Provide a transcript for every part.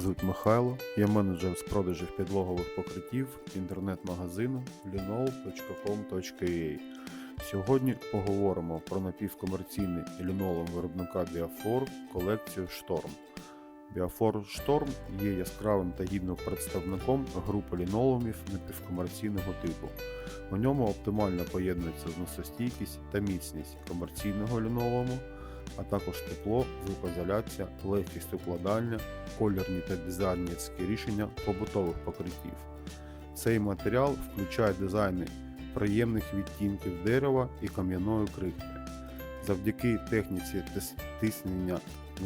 звуть Михайло, я менеджер з продажів підлогових покриттів інтернет-магазину linol.com.ua. Сьогодні поговоримо про напівкомерційний лінолом виробника Біафор колекцію Шторм. Біафор Шторм є яскравим та гідним представником групи ліноломів напівкомерційного типу. У ньому оптимально поєднується зносостійкість та міцність комерційного лінолому, а також тепло, звукоізоляція, легкість укладання, колірні та дизайнерські рішення побутових покриттів. Цей матеріал включає дизайни приємних відтінків дерева і кам'яної крихти. Завдяки техніці тиснення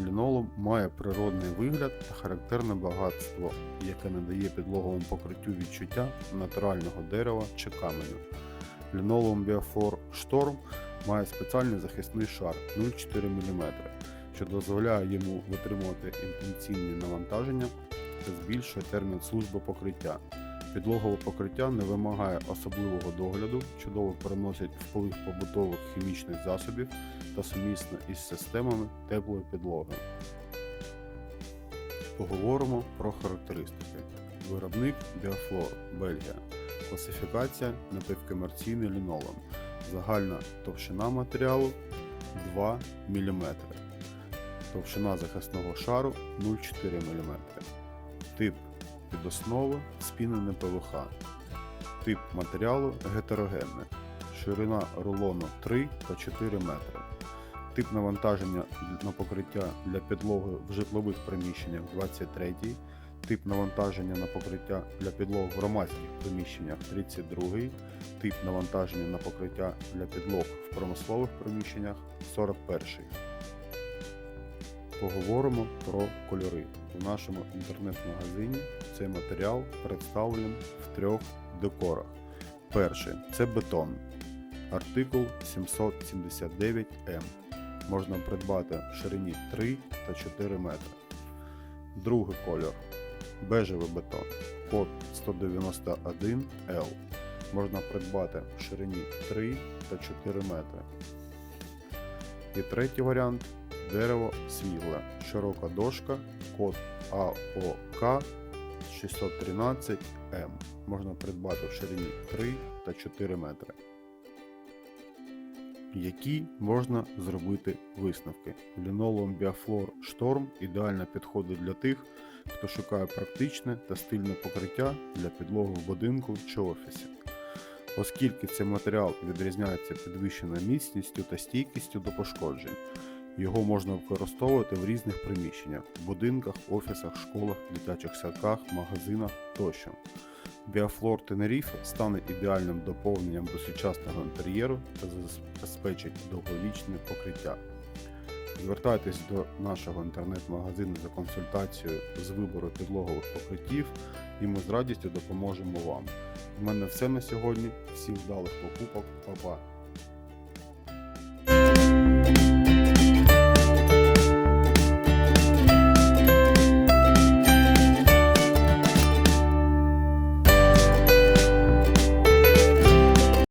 лінолом має природний вигляд та характерне багатство, яке надає підлоговому покриттю відчуття натурального дерева чи каменю. Лінолом Біафор Шторм має спеціальний захисний шар 0,4 мм, що дозволяє йому витримувати інтенсивні навантаження та збільшує термін служби покриття. Підлогове покриття не вимагає особливого догляду, чудово переносить вплив побутових хімічних засобів та сумісно із системами теплої підлоги. Поговоримо про характеристики. Виробник Біафлор, Бельгія. Класифікація напівкомерційний лінолом. Загальна товщина матеріалу 2 мм. Товщина захисного шару 0,4 мм. Тип підоснови спінене ПВХ. Тип матеріалу гетерогенний. Ширина рулону 3 та 4 метри. Тип навантаження на покриття для підлоги в житлових приміщеннях 23. Тип навантаження на покриття для підлог в громадських приміщеннях 32. Тип навантаження на покриття для підлог в промислових приміщеннях 41. Поговоримо про кольори. У нашому інтернет-магазині цей матеріал представлений в трьох декорах. Перший це бетон. Артикул 779М. Можна придбати в ширині 3 та 4 метри. Другий кольор бежевий бетон. Код 191L. Можна придбати в ширині 3 та 4 метри. І третій варіант дерево світле, широка дошка, код АОК 613М. Можна придбати в ширині 3 та 4 метри. Які можна зробити висновки? Лінолеум Біафлор Шторм ідеально підходить для тих, хто шукає практичне та стильне покриття для підлоги в будинку чи офісі. Оскільки цей матеріал відрізняється підвищеною міцністю та стійкістю до пошкоджень, його можна використовувати в різних приміщеннях будинках, офісах, школах, дитячих садках, магазинах тощо. Біафлор Тенеріфе стане ідеальним доповненням до сучасного інтер'єру та забезпечить довговічне покриття. Звертайтесь до нашого інтернет-магазину за консультацією з вибору підлогових покриттів, і ми з радістю допоможемо вам. У мене все на сьогодні. Всім вдалих покупок, Па-па!